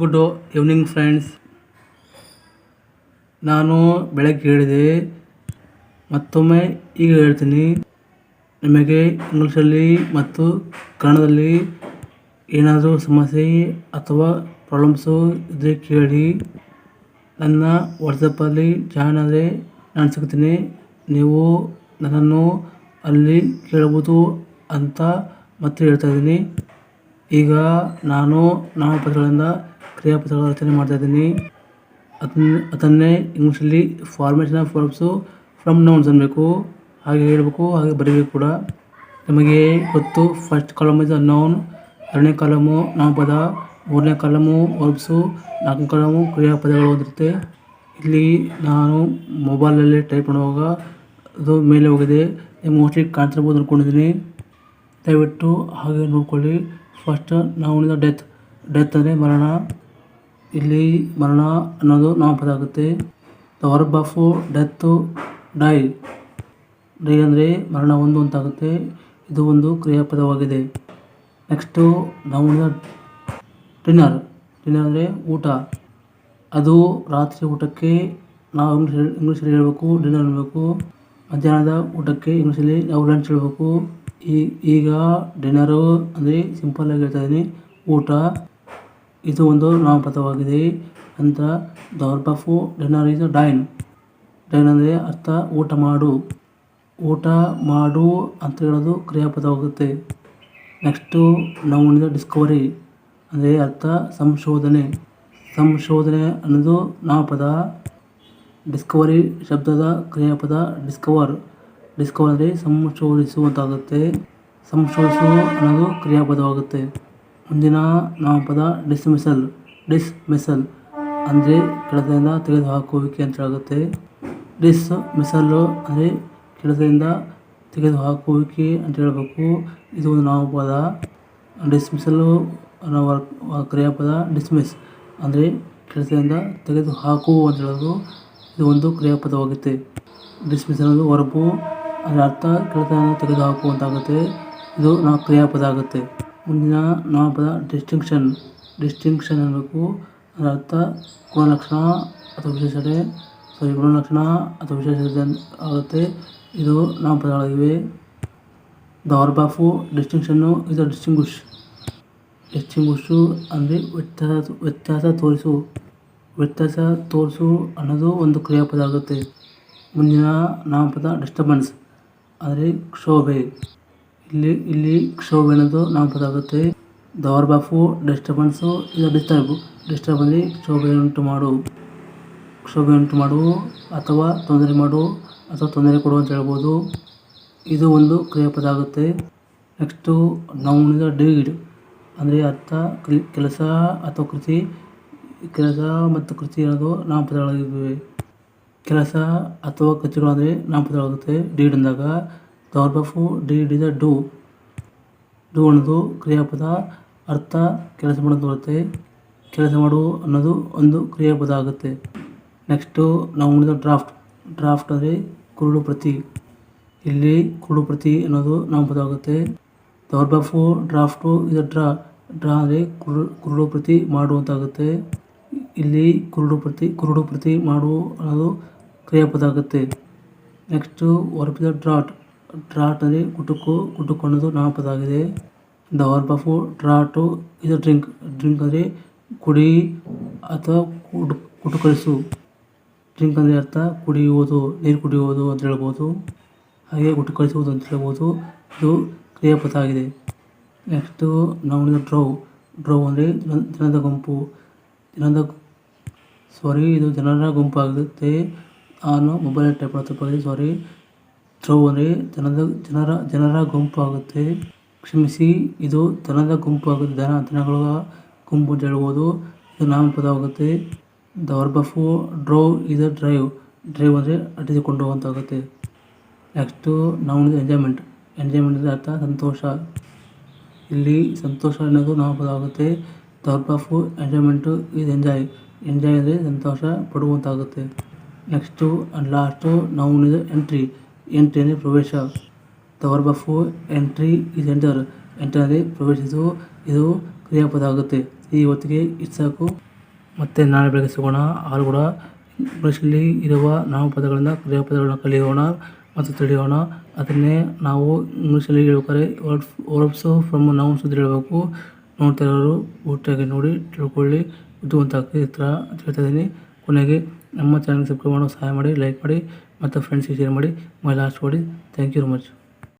Good evening friends. ನಾನು ಬೆಳಗ್ಗೆ ಹೇಳಿದೆ, ಮತ್ತೊಮ್ಮೆ ಈಗ ಹೇಳ್ತೀನಿ. ನಿಮಗೆ ಇಂಗ್ಲೀಷಲ್ಲಿ ಮತ್ತು ಕನ್ನಡದಲ್ಲಿ ಏನಾದರೂ ಸಮಸ್ಯೆ ಅಥವಾ ಪ್ರಾಬ್ಲಮ್ಸು ಇದ್ದರೆ ಕೇಳಿ. ನನ್ನ ವಾಟ್ಸಪ್ಪಲ್ಲಿ ಜಾಯ್ನ್ ಆದರೆ ನಾನು ಸಿಗ್ತೀನಿ. ನೀವು ನನ್ನನ್ನು ಅಲ್ಲಿ ಕೇಳ್ಬೋದು ಅಂತ ಮತ್ತೆ ಹೇಳ್ತಾ ಇದ್ದೀನಿ. ಈಗ ನಾನು ನಾಮಪದಗಳಿಂದ ಕ್ರಿಯಾಪದಗಳ ರಚನೆ ಮಾಡ್ತಾ ಇದ್ದೀನಿ. ಅದನ್ನ, ಅದನ್ನೇ ಇಂಗ್ಲೀಷಲ್ಲಿ formation of verbs from nouns ಅನ್ಬೇಕು. ಹಾಗೆ ಹೇಳಬೇಕು, ಹಾಗೆ ಬರೀಬೇಕು ಕೂಡ. ನಮಗೆ ಗೊತ್ತು ಫಸ್ಟ್ ಕಾಲಮ್ ಇಸ್ ನೌನ್ ಎರಡನೇ ಕಾಲಮು ನಾಮಪದ, ಮೂರನೇ ಕಾಲಮು ವರ್ಬ್ಸು ನಾಲ್ಕನೇ ಕಾಲಮು ಕ್ರಿಯಾಪದಗಳು ಹೊಂದಿರುತ್ತೆ ಇಲ್ಲಿ ನಾನು ಮೊಬೈಲಲ್ಲಿ ಟೈಪ್ ಮಾಡುವಾಗ ಅದು ಮೇಲೆ ಹೋಗಿದೆ. ಮೋಸ್ಟ್ಲಿ ಕಾಣ್ತಿರ್ಬೋದು ಅಂದ್ಕೊಂಡಿದ್ದೀನಿ ದಯವಿಟ್ಟು ಹಾಗೆ ನೋಡ್ಕೊಳ್ಳಿ. ಫಸ್ಟ್ ನಾವು ಡೆತ್ ಡೆತ್ ಅಂದರೆ ಮರಣ. ಇಲ್ಲಿ ಮರಣ ಅನ್ನೋದು ನಾಮಪದ ಆಗುತ್ತೆ the verb of death die die ಅಂದರೆ ಮರಣ ಒಂದು ಅಂತಾಗುತ್ತೆ. ಇದು ಒಂದು ಕ್ರಿಯಾಪದವಾಗಿದೆ. ನೆಕ್ಸ್ಟು ನಾವು ಡಿನ್ನರ್ ಡಿನ್ನರ್ ಅಂದರೆ ಊಟ. ಅದು ರಾತ್ರಿ ಊಟಕ್ಕೆ ನಾವು ಇಂಗ್ಲೀಷ್ ಇಂಗ್ಲೀಷಲ್ಲಿ ಹೇಳಬೇಕು ಡಿನ್ನರ್ ಹೇಳಬೇಕು. ಮಧ್ಯಾಹ್ನದ ಊಟಕ್ಕೆ ಇಂಗ್ಲೀಷಲ್ಲಿ ನಾವು ಲಂಚ್ ಹೇಳಬೇಕು. ಈ ಈಗ ಡಿನ್ನರು ಅಂದರೆ ಸಿಂಪಲ್ಲಾಗಿ ಹೇಳ್ತಾ ಇದ್ದೀನಿ. ಊಟ. ಇದು ಒಂದು ನಾಮಪದವಾಗಿದೆ ನಂತರ the verb of dinner is dine. Dine ಅಂದರೆ ಅರ್ಥ ಊಟ ಮಾಡು. ಊಟ ಮಾಡು ಅಂತ ಹೇಳೋದು ಕ್ರಿಯಾಪದವಾಗುತ್ತೆ. ನೆಕ್ಸ್ಟು ನಾವು ಡಿಸ್ಕವರಿ ಅಂದರೆ ಅರ್ಥ ಸಂಶೋಧನೆ. ಸಂಶೋಧನೆ ಅನ್ನೋದು ನಾಮಪದ. ಡಿಸ್ಕವರಿ ಶಬ್ದದ ಕ್ರಿಯಾಪದ ಡಿಸ್ಕವರ್. ಡಿಸ್ಕವರ್ ಅಂದರೆ ಸಂಶೋಧಿಸುವಂತಾಗುತ್ತೆ. ಸಂಶೋಧಿಸು ಅನ್ನೋದು ಕ್ರಿಯಾಪದವಾಗುತ್ತೆ. ಮುಂದಿನ ನಾಮಪದ ಡಿಸ್ಮಿಸಲ್ ಡಿಸ್ಮಿಸಲ್ ಅಂದರೆ ಕೆಲಸದಿಂದ ತೆಗೆದುಹಾಕುವಿಕೆ ಅಂತ ಆಗುತ್ತೆ ಡಿಸ್ ಮಿಸಲ್ಲು ಅಂದರೆ ಕೆಲಸದಿಂದ ತೆಗೆದುಹಾಕುವಿಕೆ ಅಂತ ಹೇಳಬೇಕು. ಇದು ಒಂದು ನಾಮಪದ. ಪದ ಅನ್ನೋ ಕ್ರಿಯಾಪದ ಡಿಸ್ಮಿಸ್ ಅಂದರೆ ಕೆಲಸದಿಂದ ತೆಗೆದುಹಾಕು ಅಂತ ಹೇಳೋದು ಇದು ಒಂದು ಕ್ರಿಯಾಪದವಾಗುತ್ತೆ. ಡಿಸ್ಮಿಸ್ ಅನ್ನೋದು ಹೊರಬು ಅದರ ಅರ್ಥ ಕೆಲಸವನ್ನು ತೆಗೆದುಹಾಕು ಅಂತಾಗುತ್ತೆ ಇದು ನಾವು ಕ್ರಿಯಾಪದ ಆಗುತ್ತೆ. ಮುಂದಿನ ನಾಮಪದ ಡಿಸ್ಟಿಂಕ್ಷನ್ ಡಿಸ್ಟಿಂಕ್ಷನ್ ಅನ್ನಬೇಕು ಅದರ ಅರ್ಥ ಗುಣಲಕ್ಷಣ ಅಥವಾ ವಿಶೇಷತೆ ಸಾರಿ ಗುಣಲಕ್ಷಣ ಅಥವಾ ವಿಶೇಷತೆ ಆಗುತ್ತೆ ಇದು ನಾಮಪದಗಳಾಗಿವೆ ದ ವರ್ಬ್ ಆಫ್ ಡಿಸ್ಟಿಂಕ್ಷನ್ನು ಇದು ಡಿಸ್ಟಿಂಗ್ವಿಷ್ ಡಿಸ್ಟಿಂಗ್ವಿಷು ಅಂದರೆ ವ್ಯತ್ಯಾಸ ವ್ಯತ್ಯಾಸ ತೋರಿಸು ವ್ಯತ್ಯಾಸ ತೋರಿಸು ಅನ್ನೋದು ಒಂದು ಕ್ರಿಯಾಪದ ಆಗುತ್ತೆ ಮುಂದಿನ ನಾಮಪದ ಡಿಸ್ಟರ್ಬೆನ್ಸ್ ಅಂದರೆ ಕ್ಷೋಭೆ ಇಲ್ಲಿ ಇಲ್ಲಿ ನಾಮಪದ ಆಗುತ್ತೆ the verb of of disturbance ಇದು ಡಿಸ್ಟರ್ಬ್ ಡಿಸ್ಟರ್ಬ್ ಅಂದರೆ ಕ್ಷೋಭೆ ಉಂಟು ಮಾಡು. ಕ್ಷೋಭೆ ಉಂಟು ಮಾಡು ಅಥವಾ ತೊಂದರೆ ಮಾಡು ಅಥವಾ ತೊಂದರೆ ಕೊಡು ಅಂತ ಹೇಳ್ಬೋದು. ಇದು ಒಂದು ಕ್ರಿಯಾಪದ ಆಗುತ್ತೆ. ನೆಕ್ಸ್ಟು ನೌನ್ ಡೀಡ್ ಅಂದರೆ ಅರ್ಥ ಕೆಲಸ ಅಥವಾ ಕೃತಿ. ಕೆಲಸ ಮತ್ತು ಕೃತಿ ಅನ್ನೋದು ನಾಮಪದಗಳಾಗಿವೆ. ಕೆಲಸ ಅಥವಾ ಕೃತಿಗಳಂದರೆ ನಾಮಪದವಾಗುತ್ತೆ ಡೀಡ್ ಅಂದಾಗ the verb of D the do. Do ಅನ್ನೋದು ಕ್ರಿಯಾಪದ ಅರ್ಥ ಕೆಲಸ ಮಾಡೋದು ಬರುತ್ತೆ ಕೆಲಸ ಮಾಡು ಅನ್ನೋದು ಒಂದು ಕ್ರಿಯಾಪದ ಆಗುತ್ತೆ. ನೆಕ್ಸ್ಟು ನಾವು ನೋಡಿದ ಡ್ರಾಫ್ಟ್ ಡ್ರಾಫ್ಟ್ ಅಂದರೆ ಕುರುಡು ಪ್ರತಿ. ಇಲ್ಲಿ ಕುರುಡು ಪ್ರತಿ ಅನ್ನೋದು ನಾಮಪದ ಆಗುತ್ತೆ. ದ ವರ್ಬ್ ಇಸ್ ಡ್ರಾಫ್ಟು ಇದು ಡ್ರಾ. ಡ್ರಾ ಅಂದರೆ ಕುರು, ಕುರುಡು ಪ್ರತಿ ಮಾಡುವಂತಾಗುತ್ತೆ ಇಲ್ಲಿ ಕುರುಡು ಪ್ರತಿ ಕುರುಡು ಪ್ರತಿ ಮಾಡು ಅನ್ನೋದು ಕ್ರಿಯಾಪದ ಆಗುತ್ತೆ. ನೆಕ್ಸ್ಟು ವರ್ಬ್ ದ ಡ್ರಾಟ್ ಗುಟುಕು ಕುಟುಕು ಕುಟುಕು ಅನ್ನೋದು ನಾಮಪದ ಆಗಿದೆ ದ ವರ್ಬ್ ಆಫ್ ಡ್ರಾಟು ಇದು ಡ್ರಿಂಕ್. ಡ್ರಿಂಕ್ ಅಂದರೆ ಕುಡಿ ಅಥವಾ ಕುಡು ಕುಟುಕರಿಸು ಡ್ರಿಂಕ್ ಅಂದರೆ ಅರ್ಥ ಕುಡಿಯುವುದು, ನೀರು ಕುಡಿಯುವುದು ಅಂತ ಹೇಳ್ಬೋದು. ಹಾಗೆ ಕುಟುಕರಿಸುವುದು ಅಂತ ಹೇಳ್ಬೋದು. ಇದು ಕ್ರಿಯಾಪದ ಆಗಿದೆ. ನೆಕ್ಸ್ಟು ನಾವು ಡ್ರೌ. ಡ್ರೌ ಅಂದರೆ ಜನದ ಗುಂಪು. ಜನದ ಸಾರಿ, ಇದು ಜನರ ಗುಂಪು ಆಗುತ್ತೆ ನಾನು ಮೊಬೈಲ್ ಟೈಪ್ ಮಾಡ್ತಾ ಸಾರಿ. ಅಂದರೆ ಜನದ, ಜನರ ಜನರ ಗುಂಪು ಆಗುತ್ತೆ ಕ್ಷಮಿಸಿ, ಇದು ದನದ ಗುಂಪು ಆಗುತ್ತೆ ದನ ದನಗಳ ಗುಂಪು ಅಂತ ಹೇಳ್ಬೋದು ಇದು ನಾಮಪದವಾಗುತ್ತೆ. The verb of drive. Is drive drive ಅಂದರೆ ಅಟ್ಟಿಸಿಕೊಂಡು ಹೋಗುವಂತಾಗುತ್ತೆ ನೆಕ್ಸ್ಟು ನಾವು ಎಂಜಾಯ್ಮೆಂಟ್. ಎಂಜಾಯ್ಮೆಂಟ್ ಅಂದರೆ ಅರ್ಥ, ಸಂತೋಷ. ಇಲ್ಲಿ ಸಂತೋಷ ಅನ್ನೋದು ನಾಮಪದ ಆಗುತ್ತೆ ದ ಆಫ್ ಎಂಜಾಯ್ಮೆಂಟು, ಇದು ಎಂಜಾಯ್. ಎಂಜಾಯ್ ಅಂದರೆ ಸಂತೋಷ ಪಡುವಂತಾಗುತ್ತೆ. ನೆಕ್ಸ್ಟು ಆ್ಯಂಡ್ ಲಾಸ್ಟು ನಾವು ಎಂಟ್ರಿ. ಎಂಟ್ರಿ ಅಂದರೆ ಪ್ರವೇಶ ತವರ್ ಬಫು ಎಂಟ್ರಿ ಇಸ್ ಎಂಟರ್ ಎಂಟರ್ ಅಂದರೆ ಪ್ರವೇಶಿಸು. ಇದು ಕ್ರಿಯಾಪದ ಆಗುತ್ತೆ. ಈ ಹೊತ್ತಿಗೆ ಇಷ್ಟು ಸಾಕು. ಮತ್ತೆ ನಾಳೆ ಬೆಳಗ್ಗೆ ಸಿಗೋಣ. ಆರು ಕೂಡ. ಇಂಗ್ಲೀಷಲ್ಲಿ ಇರುವ ನಾಮಪದಗಳನ್ನು ಕ್ರಿಯಾಪದಗಳನ್ನು ಕಲಿಯೋಣ ಮತ್ತು ತಿಳಿಯೋಣ. ಅದನ್ನೇ ನಾವು ಇಂಗ್ಲೀಷಲ್ಲಿ ಹೇಳ್ಬೇಕಾದ್ರೆ ವರ್ಡ್ಸ್ ವರ್ಬ್ಸು ಫ್ರಮ್ ನೌನ್ಸ್ ಅಂತ ಹೇಳಬೇಕು. ನೋಡ್ತಾ ಇರೋರು ಪೂರ್ತಿಯಾಗಿ ನೋಡಿ ತಿಳ್ಕೊಳ್ಳಿ. ಇದು ಆಗ್ತದೆ ಈ ಥರ ಅಂತ ಕೊನೆಗೆ ನಮ್ಮ ಚಾನಲ್ ಸಬ್ಸ್ಕ್ರೈಬ್ ಮಾಡೋ, ಸಹಾಯ ಮಾಡಿ ಲೈಕ್ ಮಾಡಿ, ಮತ್ತು ಫ್ರೆಂಡ್ಸಿಗೆ ಶೇರ್ ಮಾಡಿ ಮೈ ಲಾಸ್ಟ್ ಮಾಡಿ ಥ್ಯಾಂಕ್ ಯು ವೆರಿ ಮಚ್